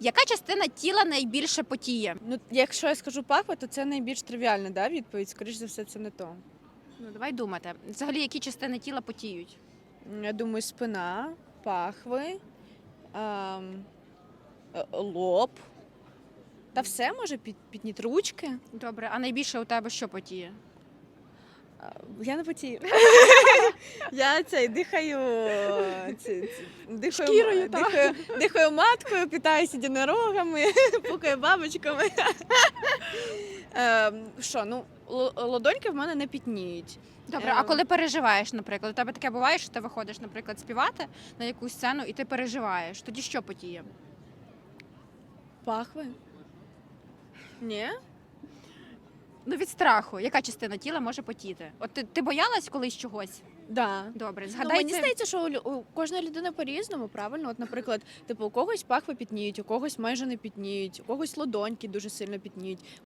Яка частина тіла найбільше потіє? Ну, якщо я скажу пахва, то це найбільш тривіальна да, відповідь. Скоріше за все, це не то. Ну давай думати. Взагалі, які частини тіла потіють? Я думаю, спина, пахви, ем, е, лоб. Та все може під, підніти ручки. Добре, а найбільше у тебе що потіє? А, Я не потію. Я цей дихаю, ці- ці- дихаю, Шкірою, дихаю, дихаю маткою, питаюся єдинорогами, пукаю бабочками. Ем, Що, ну, л- ладоньки в мене не пітніють. Добре, а Ем. коли переживаєш, наприклад, у тебе таке буває, що ти виходиш, наприклад, співати на якусь сцену, і ти переживаєш. Тоді що потіє? Пахви? Ні? Ну від страху, яка частина тіла може потіти? От ти, ти боялась колись чогось? Да. Добре, Ну, мені здається, що у, лю- у кожної людини по-різному, правильно? От, наприклад, типу, у когось пахви пітніють, у когось майже не пітніють, у когось ладоньки дуже сильно пітніють,